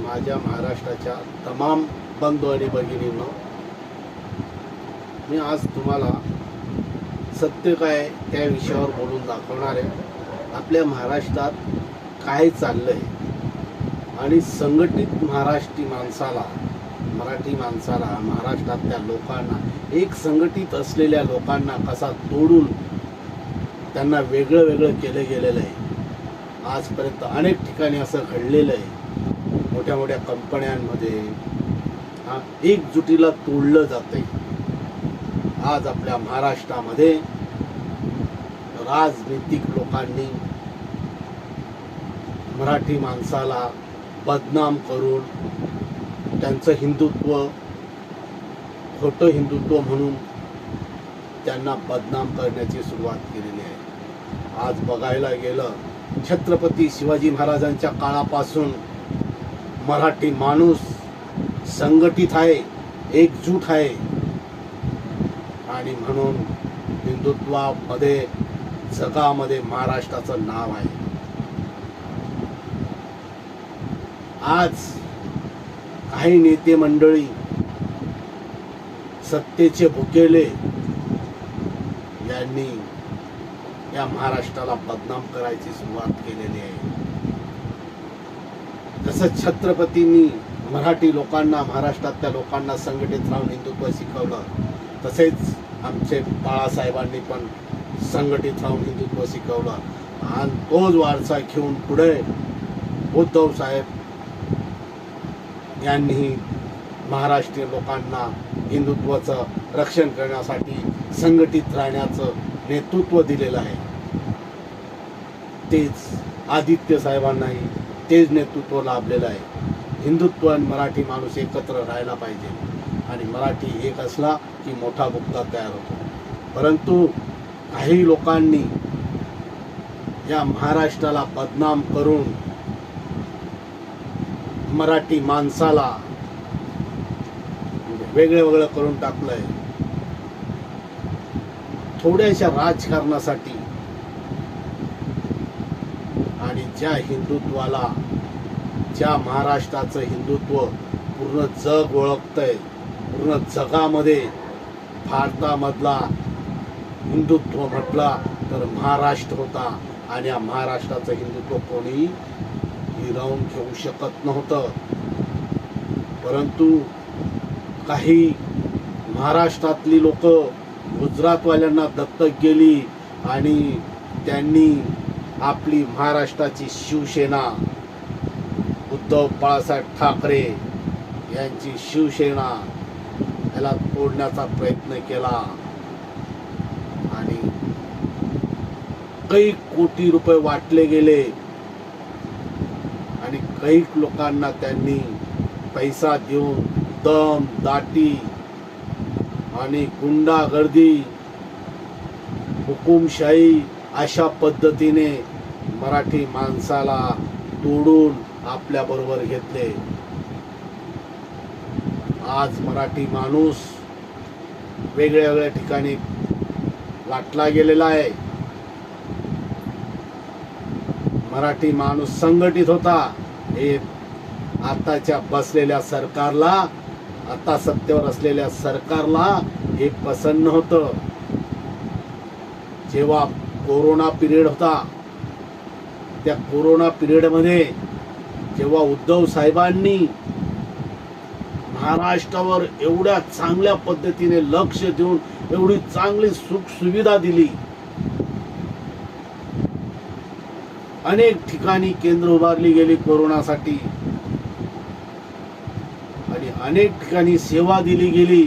माझ्या महाराष्ट्राच्या तमाम बंधू आणि भगिनींना मी आज तुम्हाला सत्य काय त्या विषयावर बोलून दाखवणार आहे. आपल्या महाराष्ट्रात काय चाललंय आणि संघटित महाराष्ट्री माणसाला मराठी माणसाला महाराष्ट्रातल्या लोकांना एक संघटित असलेल्या लोकांना कसा तोडून त्यांना वेगळं वेगळं केलं गेलेलं आहे. आजपर्यंत अनेक ठिकाणी असं घडलेलं आहे. मोठ्या मोठ्या कंपन्यांमध्ये हा एकजुटीला तोडलं जातंय. आज आपल्या महाराष्ट्रामध्ये राजनीतिक लोकांनी मराठी माणसाला बदनाम करून त्यांचं हिंदुत्व खोटं हिंदुत्व म्हणून त्यांना बदनाम करण्याची सुरुवात केलेली आहे. आज बघायला गेलं छत्रपती शिवाजी महाराजांच्या काळापासून मराठी माणूस संघटित आहे एकजूट आहे. आणि म्हणून हिंदुत्वामध्ये जगामध्ये महाराष्ट्राचं नाव आहे. आज काही नेते मंडळी सत्तेचे भुकेले यांनी या महाराष्ट्राला बदनाम करायची सुरुवात केलेली आहे. जसं छत्रपतींनी मराठी लोकांना महाराष्ट्रातल्या लोकांना संघटित राहून हिंदुत्व शिकवलं तसेच आमचे बाळासाहेबांनी पण संघटित राहून हिंदुत्व शिकवलं. आणि तोच वारसा घेऊन पुढे उद्धव साहेब यांनी महाराष्ट्रीय लोकांना हिंदुत्वाचं रक्षण करण्यासाठी संघटित राहण्याचं नेतृत्व दिलेलं आहे. तेच आदित्य साहेबांनाही तेच नेतृत्व लाभलेलं आहे. हिंदुत्व आणि मराठी माणूस एकत्र राहायला पाहिजे आणि मराठी एक असला की मोठा बुक्ता तयार होतो. परंतु काही लोकांनी या महाराष्ट्राला बदनाम करून मराठी माणसाला वेगळं वेगळं करून टाकलंय. थोड्याशा राजकारणासाठी आणि ज्या हिंदुत्वाला ज्या महाराष्ट्राचं हिंदुत्व पूर्ण जग ओळखतंय पूर्ण जगामध्ये भारतामधला हिंदुत्व म्हटला तर महाराष्ट्र होता. आणि या महाराष्ट्राचं हिंदुत्व कोणी हिरावून घेऊ शकत नव्हतं. परंतु काही महाराष्ट्रातली लोक गुजरातवाल्यांना दत्तक गेली आणि त्यांनी आपली महाराष्ट्राची शिवसेना उद्धव बाळासाहेब ठाकरे यांची शिवसेना याला तोडण्याचा प्रयत्न केला. आणि काही कोटी रुपये वाटले गेले. काही लोकांना त्यांनी पैसा देऊन दम दाटी आणि गुंडागर्दी हुकुमशाही अशा पद्धतीने मराठी माणसाला तोडून आपल्याबरोबर घेतले. आज मराठी माणूस वेगळ्या वेगळ्या ठिकाणी लाटला गेलेला आहे. मराठी माणूस संघटित होता. हे आताच्या बसलेल्या सरकारला आता सत्तेवर असलेल्या सरकारला हे पसंत होतं. जेव्हा कोरोना पिरियड होता त्या कोरोना पिरियडमध्ये जेव्हा उद्धव साहेबांनी महाराष्ट्रावर एवढ्या चांगल्या पद्धतीने लक्ष देऊन एवढी चांगली सुख सुविधा दिली अनेक ठिकाणी केंद्र उभारली गेली कोरोनासाठी. आणि अनेक ठिकाणी सेवा दिली गेली.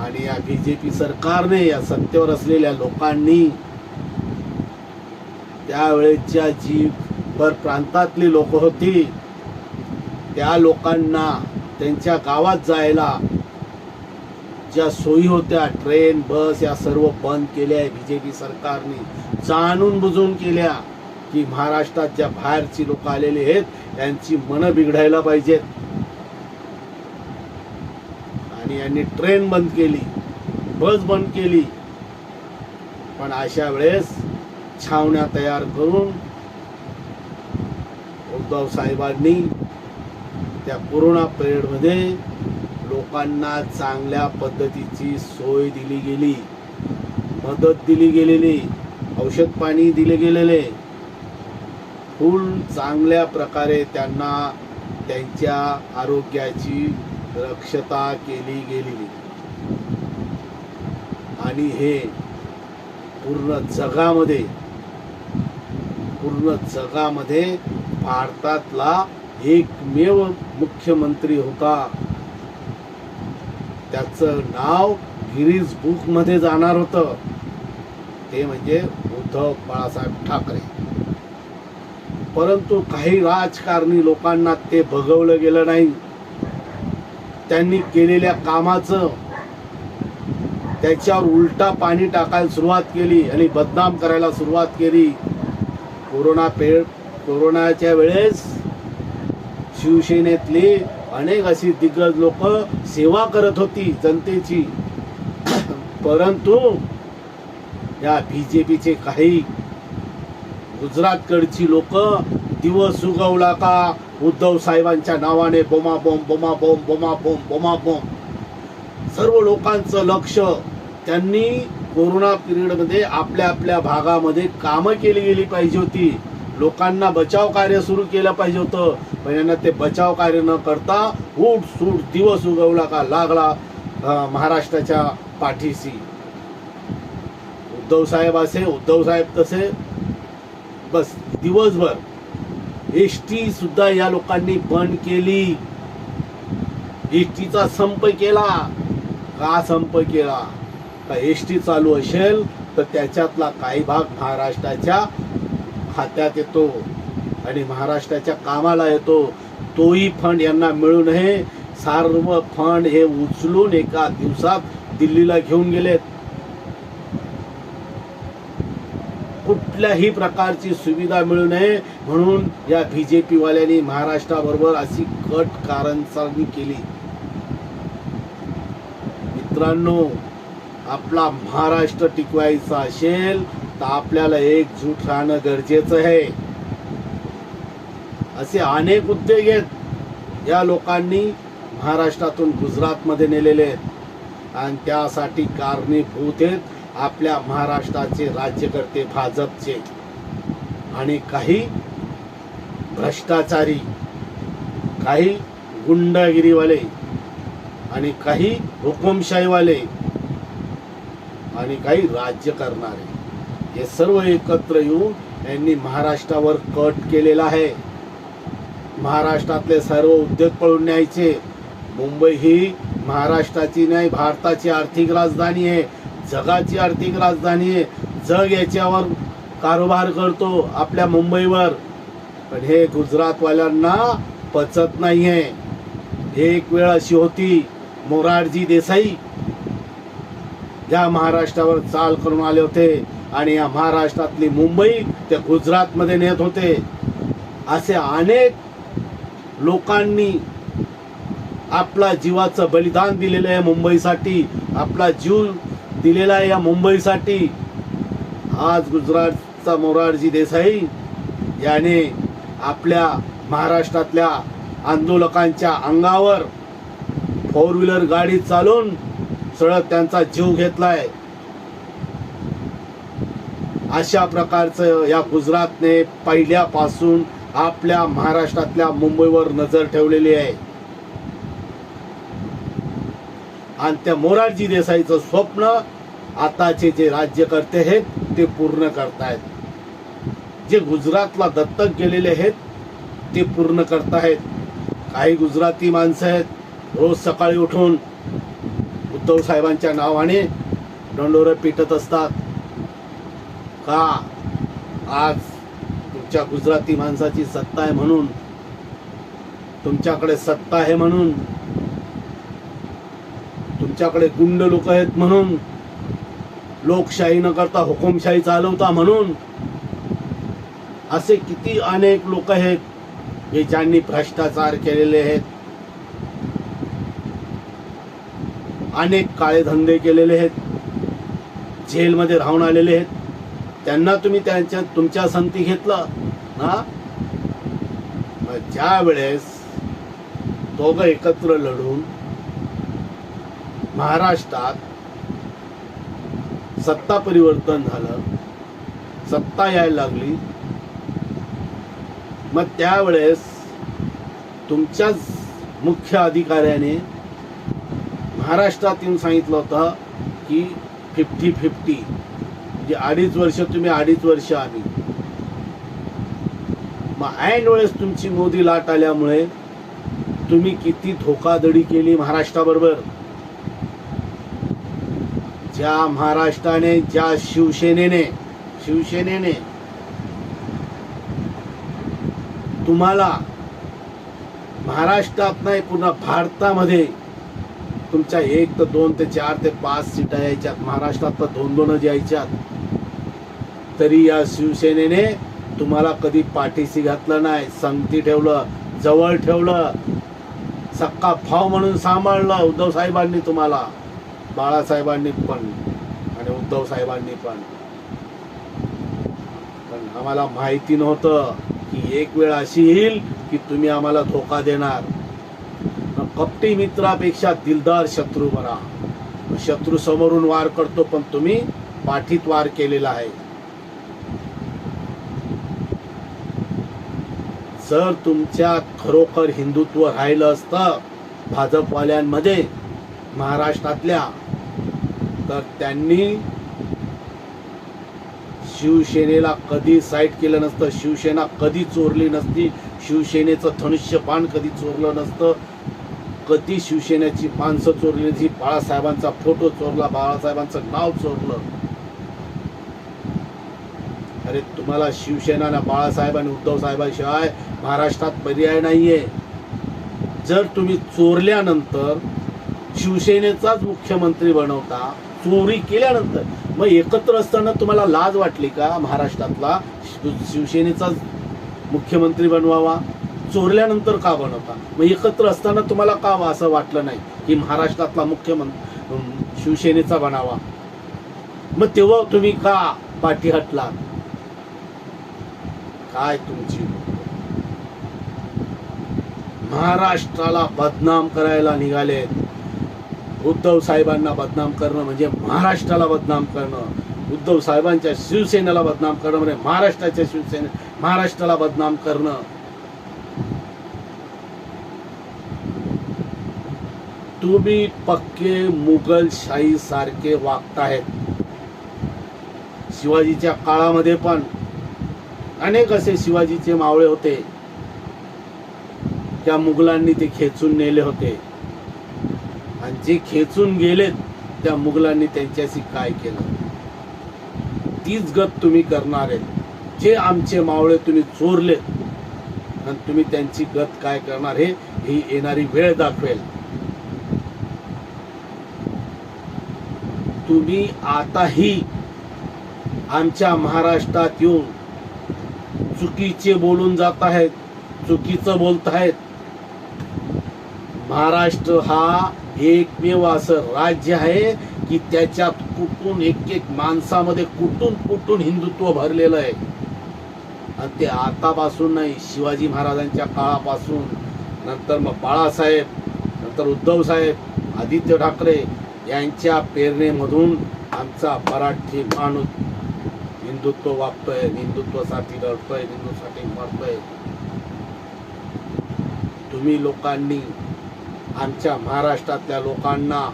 आणि या बीजेपी सरकारने या सत्तेवर असलेल्या लोकांनी त्यावेळेच्या जी भर प्रांतातली लोक होती. त्या लोकांना त्यांच्या गावात जायला ज्या सोयी होत्या ट्रेन बस या सर्व बंद केल्या आहे बी जे पी सरकारने. जाणून बुजून केल्या की महाराष्ट्रात ज्या बाहेरची लोक आलेली आहेत त्यांची मनं बिघडायला पाहिजेत. आणि यांनी ट्रेन बंद केली बस बंद केली. पण अशा वेळेस छावण्या तयार करून उद्धव साहेबांनी त्या कोरोना पिरियडमध्ये लोकांना चांगल्या पद्धतीची सोय दिली गेली. मदत दिली गेलेली औषध पाणी दिले गेलेले. फुल चांगल्या प्रकारे त्यांना त्यांच्या आरोग्याची रक्षता केली गेलेली. आणि हे पूर्ण जगामध्ये पूर्ण जगामध्ये भारतातला एकमेव मुख्यमंत्री होता. त्याचं नाव गिरीज बुकमध्ये जाणार होतं. ते म्हणजे उद्धव बाळासाहेब ठाकरे. परंतु काही राजकारणी लोकांना ते बघवलं गेलं नाही. त्यांनी केलेल्या कामाचं त्याच्यावर उलटा पाणी टाकायला सुरुवात केली आणि बदनाम करायला सुरुवात केली. कोरोना पेड कोरोनाच्या वेळेस शिवसेनेतली अनेक अशी दिग्गज लोक सेवा करत होती जनतेची. परंतु या बीजेपीचे काही गुजरातकडची लोक दिवस उगवला का? उद्धव साहेबांच्या नावाने बोमा बोंब बोमा बोंब बोमा बोंब बोमा बोंब सर्व लोकांचं लक्ष त्यांनी कोरोना पिरियडमध्ये आपल्या आपल्या भागामध्ये कामं केली गेली पाहिजे होती. लोकांना बचाव कार्य सुरू केलं पाहिजे होतं. पण यांना ते बचाव कार्य न करता उठ सूट दिवस उगवला का लागला महाराष्ट्राच्या पाठीशी. उद्धव साहेब असे उद्धव साहेब तसे. बस दिवसभर. एस टी सुद्धा या लोकांनी बंद केली. एस टीचा संप केला. का संप केला? का एस टी चालू असेल तर त्याच्यातला काही भाग महाराष्ट्राच्या खात्यात येतो आणि महाराष्ट्राच्या कामाला येतो तोही फंड यांना मिळू नये. सर्व फंड हे उचलून एका दिवसात दिल्लीला घेऊन गेलेत. कुठल्याही प्रकारची सुविधा मिळू नये म्हणून या बीजेपी वाल्यांनी महाराष्ट्राबरोबर अशी कट कारंसारणी केली. मित्रांनो आपला महाराष्ट्र टिकवायचा असेल तर आपल्याला एकजूट राहणं गरजेचं आहे. असे अनेक उद्योग आहेत. या लोकांनी महाराष्ट्रातून गुजरातमध्ये नेलेले आहेत. आणि त्यासाठी कारणीभूत आहेत आपल्या महाराष्ट्राचे राज्यकर्ते भाजपचे. आणि काही भ्रष्टाचारी काही गुंडागिरीवाले आणि काही हुकुमशाहीवाले आणि काही राज्य करणारे. हे सर्व एकत्र येऊन यांनी महाराष्ट्रावर कट केलेला आहे. महाराष्ट्रातले सर्व उद्योग पळून न्यायचे. मुंबई ही महाराष्ट्राची नाही भारताची आर्थिक राजधानी आहे. जगाची आर्थिक राजधानी आहे. जग याच्यावर कारोबार करतो आपल्या मुंबईवर. पण हे गुजरातवाल्यांना पचत नाहीये. एक वेळ अशी होती मोरारजी देसाई या महाराष्ट्रावर चाल करून आले होते. आणि या महाराष्ट्रातली मुंबई ते गुजरातमध्ये नेत होते. असे अनेक लोकांनी आपला जीवाचं बलिदान दिलेलं आहे मुंबईसाठी. आपला जीव दिलेला आहे या मुंबईसाठी. आज गुजरातचा मोरारजी देसाई याने आपल्या महाराष्ट्रातल्या आंदोलकांच्या अंगावर फोर व्हीलर गाडी चालवून सरळ त्यांचा जीव घेतलाय. अशा प्रकारचं या गुजरातने पहिल्यापासून आपल्या महाराष्ट्रातल्या मुंबईवर नजर ठेवलेली आहे. आणि त्या मोरारजी देसाईचं स्वप्न आताचे जे राज्यकर्ते आहेत ते पूर्ण करतायत. जे गुजरातला दत्तक गेलेले आहेत ते पूर्ण करतायत. काही गुजराती माणसं आहेत रोज सकाळी उठून उद्धव साहेबांच्या नावाने दंडोरं पिटत असतात. का आज तुमच्या गुजराती माणसाची सत्ता आहे म्हणून? तुमच्याकडे सत्ता आहे म्हणून? तुमच्याकडे गुंड लोक आहेत म्हणून? लोकशाही न करता हुकुमशाही चालवता म्हणून? असे किती अनेक लोक आहेत की ज्यांनी भ्रष्टाचार केलेले आहेत? अनेक काळे धंदे केलेले आहेत? जेलमध्ये राहून आलेले आहेत? त्यांना तुम्ही त्यांच्या तुमच्या संती घेतलं ना ज्या वेळेस दोघं एकत्र लढून महाराष्ट्रात सत्ता परिवर्तन झालं सत्ता यायला लागली मग त्यावेळेस तुमच्याच मुख्य अधिकाऱ्याने महाराष्ट्रात येऊन सांगितलं होतं की फिफ्टी फिफ्टी म्हणजे अडीच वर्ष तुम्ही अडीच वर्ष आम्ही. मग ऐन वेळेस तुमची मोदी लाट आल्यामुळे तुम्ही किती धोकाधडी केली महाराष्ट्राबरोबर. ज्या महाराष्ट्राने ज्या शिवसेनेने शिवसेनेने तुम्हाला महाराष्ट्रात नाही पूर्ण भारतामध्ये तुमच्या एक तर दोन ते चार ते पाच सीटा यायच्यात महाराष्ट्रात तर दोन दोनच यायच्यात. तरी या शिवसेनेने तुम्हाला कधी पाठीशी घातलं नाही. संगती ठेवलं जवळ ठेवलं सक्का फाव म्हणून सांभाळलं उद्धव साहेबांनी तुम्हाला. बाळासाहेबांनी पण आणि उद्धव साहेबांनी पण. पण आम्हाला माहिती नव्हतं की एक वेळ अशी येईल की तुम्ही आम्हाला धोका देणार. कपटी मित्रापेक्षा दिलदार शत्रू बरा शत्रू समोरून वार करतो पण तुम्ही पाठीत वार केलेला आहे. जर तुमच्यात खरोखर हिंदुत्व राहिलं असतं भाजपवाल्यांमध्ये महाराष्ट्रातल्या तर त्यांनी शिवसेनेला कधी साईट केलं नसतं शिवसेना कधी चोरली नसती शिवसेनेचं धनुष्यपान कधी चोरलं नसतं कधी शिवसेनेची माणसं चोरली नसती बाळासाहेबांचा फोटो चोरला बाळासाहेबांचं नाव चोरलं. अरे तुम्हाला शिवसेनाला बाळासाहेब आणि उद्धव साहेबांशिवाय महाराष्ट्रात पर्याय नाहीये. जर तुम्ही चोरल्यानंतर शिवसेनेचाच मुख्यमंत्री बनवता चोरी केल्यानंतर मग एकत्र असताना तुम्हाला लाज वाटली का महाराष्ट्रातला शिवसेनेचाच मुख्यमंत्री बनवावा? चोरल्यानंतर का बनवता? मग एकत्र असताना तुम्हाला का असं वाटलं नाही की महाराष्ट्रातला मुख्यमंत्री शिवसेनेचा बनावा? मग तेव्हा तुम्ही का पाठी हटला काय तुमची? महाराष्ट्राला बदनाम करायला निघालेत. उद्धव साहेबांना बदनाम करणं म्हणजे महाराष्ट्राला बदनाम करणं. उद्धव साहेबांच्या शिवसेनेला बदनाम करणं म्हणजे महाराष्ट्राच्या शिवसेने महाराष्ट्राला बदनाम करणं. तुम्ही पक्के मुघलशाही सारखे वागतायत शिवाजीच्या काळामध्ये पण अनेक असे शिवाजीचे मावळे होते. त्या मुघलांनी ते खेचून नेले होते. आणि जे खेचून गेलेत त्या मुघलांनी त्यांच्याशी काय केलं? तीच गत तुम्ही करणार आहेत. जे आमचे मावळे तुम्ही चोरलेत आणि तुम्ही त्यांची गत काय करणार हे ही येणारी वेळ दाखवेल. तुम्ही आताही आमच्या महाराष्ट्रात येऊन चुकीचे बोलून जात आहेत चुकीचं बोलत आहेत. महाराष्ट्र हा एकमेव असं राज्य आहे की त्याच्यात कुठून एक एक माणसामध्ये कुठून कुठून हिंदुत्व भरलेलं आहे. आणि ते आतापासून नाही शिवाजी महाराजांच्या काळापासून. नंतर मग बाळासाहेब नंतर उद्धव साहेब आदित्य ठाकरे यांच्या प्रेरणेमधून आमचा मराठी माणूस हिंदुत्व वागतोय हिंदुत्वासाठी लढतोय हिंदूसाठी मरतोय. तुम्ही लोकांनी आमच्या महाराष्ट्रातल्या लोकांना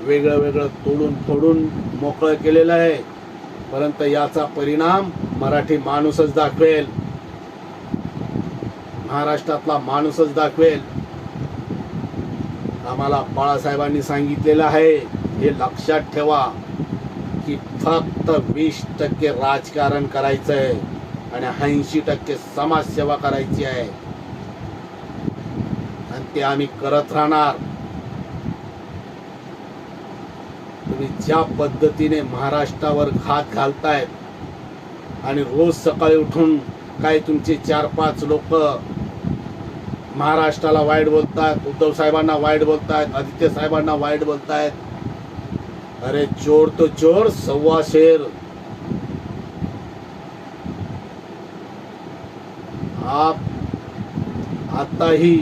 वेगळं वेगळं तोडून फोडून मोकळं केलेलं आहे. परंतु याचा परिणाम मराठी माणूसच दाखवेल. महाराष्ट्रातला माणूसच दाखवेल. आम्हाला बाळासाहेबांनी सांगितलेलं आहे हे लक्षात ठेवा. फक्त वीस टक्के राजकारण करायचंय आणि ऐंशी टक्के समाजसेवा करायची आहे. आणि ते आम्ही करत राहणार. तुम्ही ज्या पद्धतीने महाराष्ट्रावर घात घालतायत आणि रोज सकाळी उठून काय तुमचे चार पाच लोक महाराष्ट्राला वाईट बोलतायत उद्धव साहेबांना वाईट बोलतायत आदित्य साहेबांना वाईट बोलतायत अरे चोर तो चोर सव्वा शेर. आप आताही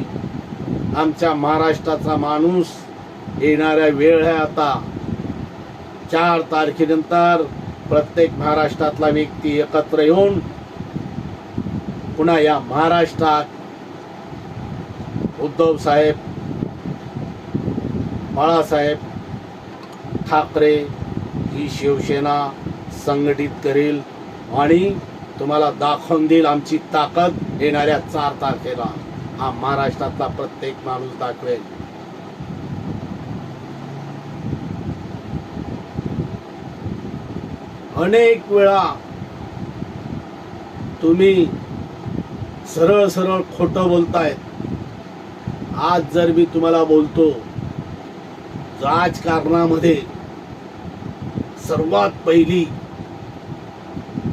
आमच्या महाराष्ट्राचा माणूस येणाऱ्या वेळ आहे आता. चार तारखेनंतर प्रत्येक महाराष्ट्रातला व्यक्ती एकत्र येऊन पुन्हा या महाराष्ट्रात उद्धव साहेब बाळासाहेब ठाकरे ही शिवसेना संघटित करेल आणि तुम्हाला दाखवून देईल आमची ताकद येणाऱ्या चार तारखेला. हा महाराष्ट्रातला प्रत्येक माणूस दाखवेल. अनेक वेळा तुम्ही सरळ सरळ खोटं बोलतायत. आज जर मी तुम्हाला बोलतो राजकारणामध्ये सर्वात पहिली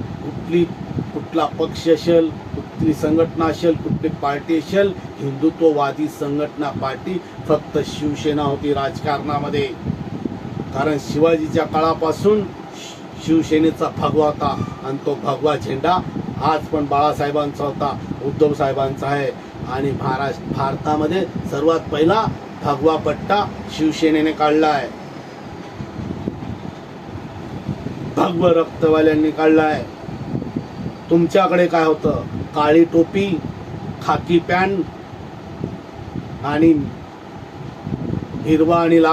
कुठली कुठला पक्ष असेल कुठली संघटना असेल कुठली पार्टी असेल हिंदुत्ववादी संघटना पार्टी फक्त शिवसेना होती राजकारणामध्ये. कारण शिवाजीच्या काळापासून शि- शिवसेनेचा भगवा होता आणि तो भगवा झेंडा आज पण बाळासाहेबांचा होता उद्धव साहेबांचा आहे. आणि महाराष्ट्र भारतामध्ये सर्वात पहिला भगवा पट्टा शिवसेनेने काढला आहे. भगव रक्तवाल्यांनी काढला आहे तुमच्याकडे काय होतं? काळी टोपी खाकी पॅन्ट आणि हिरवा आणि लाल